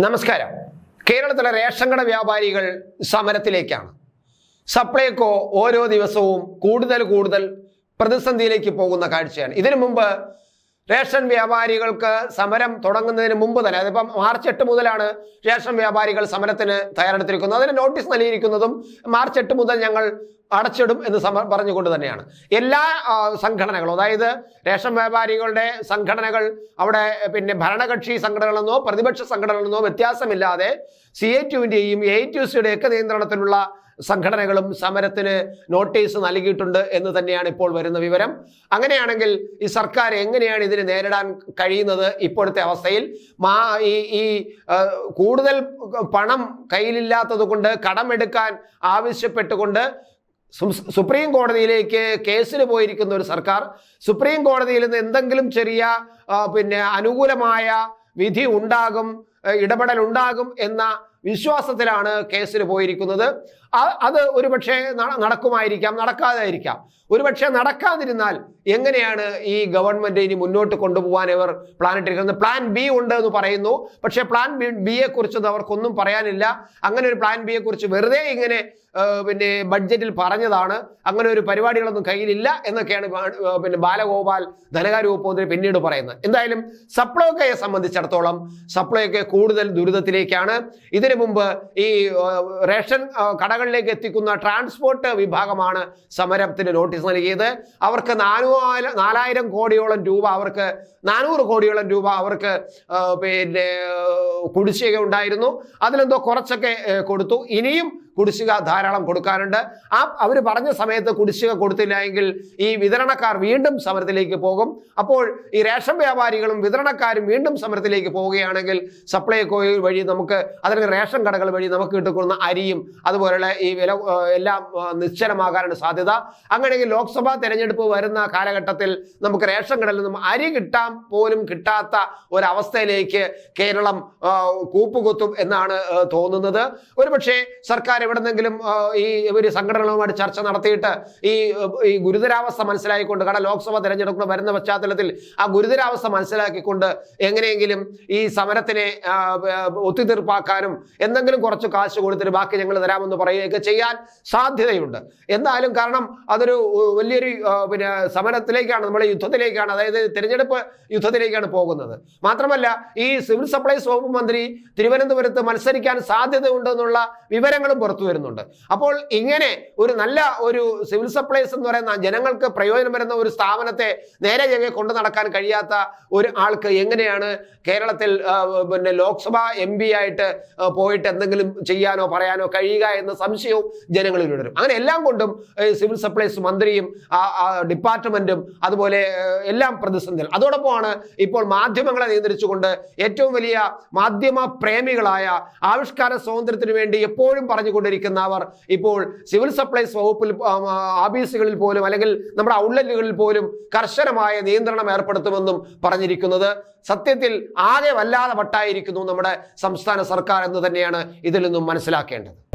നമസ്കാരം. കേരളത്തിലെ റേഷൻ കട വ്യാപാരികൾ സമരത്തിലേക്കാണ്. സപ്ലൈകോ ഓരോ ദിവസവും കൂടുതൽ കൂടുതൽ പ്രതിസന്ധിയിലേക്ക് പോകുന്ന കാഴ്ചയാണ്. ഇതിനു മുമ്പ് റേഷൻ വ്യാപാരികൾക്ക് സമരം തുടങ്ങുന്നതിന് മുമ്പ് തന്നെ അതിപ്പം മാർച്ച് എട്ട് മുതലാണ് റേഷൻ വ്യാപാരികൾ സമരത്തിന് തയ്യാറെടുത്തിരിക്കുന്നത്. അതിന് നോട്ടീസ് നൽകിയിരിക്കുന്നതും മാർച്ച് എട്ട് മുതൽ ഞങ്ങൾ അടച്ചിടും എന്ന് സമ പറഞ്ഞുകൊണ്ട് തന്നെയാണ്. എല്ലാ സംഘടനകളും അതായത് റേഷൻ വ്യാപാരികളുടെ സംഘടനകൾ അവിടെ പിന്നെ ഭരണകക്ഷി സംഘടനകളെന്നോ പ്രതിപക്ഷ സംഘടനകളെന്നോ വ്യത്യാസമില്ലാതെ സി എ ടുവിന്റെയും എ ടി സിയുടെ നിയന്ത്രണത്തിലുള്ള സംഘടനകളും സമരത്തിന് നോട്ടീസ് നൽകിയിട്ടുണ്ട് എന്ന് തന്നെയാണ് ഇപ്പോൾ വരുന്ന വിവരം. അങ്ങനെയാണെങ്കിൽ ഈ സർക്കാർ എങ്ങനെയാണ് ഇതിനെ നേരിടാൻ കഴിയുന്നത് ഇപ്പോഴത്തെ അവസ്ഥയിൽ? മാ ഈ ഈ കൂടുതൽ പണം കയ്യിലില്ലാത്തതുകൊണ്ട് കടമെടുക്കാൻ ആവശ്യപ്പെട്ടുകൊണ്ട് സുപ്രീം കോടതിയിലേക്ക് കേസിന് പോയിരിക്കുന്ന ഒരു സർക്കാർ സുപ്രീം കോടതിയിൽ നിന്ന് എന്തെങ്കിലും ചെറിയ പിന്നെ അനുകൂലമായ വിധി ഉണ്ടാകും ഇടപെടൽ ഉണ്ടാകും എന്ന വിശ്വാസത്തിലാണ് കേസിൽ പോയിരിക്കുന്നത്. അത് ഒരുപക്ഷെ നടക്കുമായിരിക്കാം നടക്കാതായിരിക്കാം. ഒരുപക്ഷെ നടക്കാതിരുന്നാൽ എങ്ങനെയാണ് ഈ ഗവൺമെന്റ് ഇനി മുന്നോട്ട് കൊണ്ടുപോകാൻ ഇവർ പ്ലാൻ ഇട്ടിരിക്കുന്നത്? പ്ലാൻ ബി ഉണ്ട് എന്ന് പറയുന്നു. പക്ഷേ പ്ലാൻ ബി ബിയെ കുറിച്ചൊന്നും അവർക്കൊന്നും പറയാനില്ല. അങ്ങനെ ഒരു പ്ലാൻ ബിയെ കുറിച്ച് വെറുതെ ഇങ്ങനെ പിന്നെ ബഡ്ജറ്റിൽ പറഞ്ഞതാണ്. അങ്ങനെ ഒരു പരിപാടികളൊന്നും കയ്യിലില്ല എന്നൊക്കെയാണ് പിന്നെ ബാലഗോപാൽ ധനകാര്യ വകുപ്പ് മന്ത്രി പിന്നീട് പറയുന്നത്. എന്തായാലും സപ്ലൈകോയെ സംബന്ധിച്ചിടത്തോളം സപ്ലൈകോ കൂടുതൽ ദുരിതത്തിലേക്കാണ്. ഇതിനു മുമ്പ് ഈ റേഷൻ കടകളിലേക്ക് എത്തിക്കുന്ന ട്രാൻസ്പോർട്ട് വിഭാഗമാണ് സമരത്തിന് നോട്ടീസ് നൽകിയത്. അവർക്ക് നാനൂറ് നാലായിരം കോടിയോളം രൂപ അവർക്ക് നാനൂറ് കോടിയോളം രൂപ അവർക്ക് പിന്നെ കുടിശ്ശിക ഉണ്ടായിരുന്നു. അതിലെന്തോ കുറച്ചൊക്കെ കൊടുത്തു. ഇനിയും കുടിശ്ശിക ധാരാളം കൊടുക്കാറുണ്ട് ആ അവർ പറഞ്ഞ സമയത്ത് കുടിശ്ശിക കൊടുത്തില്ല എങ്കിൽ ഈ വിതരണക്കാർ വീണ്ടും സമരത്തിലേക്ക് പോകും. അപ്പോൾ ഈ റേഷൻ വ്യാപാരികളും വിതരണക്കാരും വീണ്ടും സമരത്തിലേക്ക് പോവുകയാണെങ്കിൽ സപ്ലൈകോ വഴി നമുക്ക് അതിന് റേഷൻ കടകൾ വഴി നമുക്ക് കിട്ടുന്ന അരിയും അതുപോലെയുള്ള ഈ വില എല്ലാം നിശ്ചലമാകാനാണ് സാധ്യത. അങ്ങനെയെങ്കിൽ ലോക്സഭാ തെരഞ്ഞെടുപ്പ് വരുന്ന കാലഘട്ടത്തിൽ നമുക്ക് റേഷൻ കടയിൽ നിന്നും അരി കിട്ടാൻ പോലും കിട്ടാത്ത ഒരവസ്ഥയിലേക്ക് കേരളം കൂപ്പുകുത്തും എന്നാണ് തോന്നുന്നത്. ഒരുപക്ഷെ സർക്കാർ എവിടെന്നെങ്കിലും ഈ ഒരു സംഘടനകളുമായിട്ട് ചർച്ച നടത്തിയിട്ട് ഈ ഈ ഗുരുതരാവസ്ഥ മനസ്സിലാക്കിക്കൊണ്ട് കാരണം ലോക്സഭ തെരഞ്ഞെടുപ്പ് വരുന്ന പശ്ചാത്തലത്തിൽ ആ ഗുരുതരാവസ്ഥ മനസ്സിലാക്കിക്കൊണ്ട് എങ്ങനെയെങ്കിലും ഈ സമരത്തിനെ ഒത്തുതീർപ്പാക്കാനും എന്തെങ്കിലും കുറച്ച് കാശ് കൊടുത്തിട്ട് ബാക്കി ഞങ്ങൾ തരാമെന്ന് പറയുകയൊക്കെ ചെയ്യാൻ സാധ്യതയുണ്ട്. എന്തായാലും കാരണം അതൊരു വലിയൊരു പിന്നെ സമരത്തിലേക്കാണ് നമ്മുടെ യുദ്ധത്തിലേക്കാണ് അതായത് തിരഞ്ഞെടുപ്പ് യുദ്ധത്തിലേക്കാണ് പോകുന്നത്. മാത്രമല്ല ഈ സിവിൽ സപ്ലൈസ് വകുപ്പ് മന്ത്രി തിരുവനന്തപുരത്ത് മത്സരിക്കാൻ സാധ്യതയുണ്ടെന്നുള്ള വിവരങ്ങളും പുറത്തു വരുന്നുണ്ട്. അപ്പോൾ ഇങ്ങനെ ഒരു നല്ല ഒരു സിവിൽ സപ്ലൈസ് എന്ന് പറയുന്ന ജനങ്ങൾക്ക് പ്രയോജനം വരുന്ന ഒരു സ്ഥാപനത്തെ നേരെ ഞങ്ങൾ കൊണ്ടു നടക്കാൻ കഴിയാത്ത ഒരു ആൾക്ക് എങ്ങനെയാണ് കേരളത്തിൽ പിന്നെ ലോക്സഭാ എം ആയിട്ട് പോയിട്ട് എന്തെങ്കിലും ചെയ്യാനോ പറയാനോ കഴിയുക എന്ന സംശയവും ജനങ്ങളിൽ വരും അങ്ങനെ എല്ലാം കൊണ്ടും സിവിൽ സപ്ലൈസ് മന്ത്രിയും ഡിപ്പാർട്ട്മെന്റും അതുപോലെ എല്ലാം പ്രതിസന്ധിയിൽ അതോടൊപ്പമാണ് ഇപ്പോൾ മാധ്യമങ്ങളെ നിയന്ത്രിച്ചുകൊണ്ട് ഏറ്റവും വലിയ മാധ്യമ പ്രേമികളായ ആവിഷ്കാര സ്വാതന്ത്ര്യത്തിന് വേണ്ടി എപ്പോഴും പറഞ്ഞുകൊണ്ടിരിക്കുന്നവർ ഇപ്പോൾ സിവിൽ സപ്ലൈസ് വകുപ്പിൽ ആ, ആ, ഓഫീസുകളിൽ പോലും അല്ലെങ്കിൽ നമ്മുടെ ഔട്ട്ലെറ്റുകളിൽ പോലും കർശനമായ നിയന്ത്രണം ഏർപ്പെടുത്തുമെന്നും പറഞ്ഞിരിക്കുന്നത്. സത്യത്തിൽ ആകെ വല്ലാതെ വട്ടായിരിക്കുന്നു നമ്മുടെ സംസ്ഥാന സർക്കാർ എന്ന് തന്നെയാണ് ഇതിൽ നിന്നും മനസ്സിലാക്കേണ്ടത്.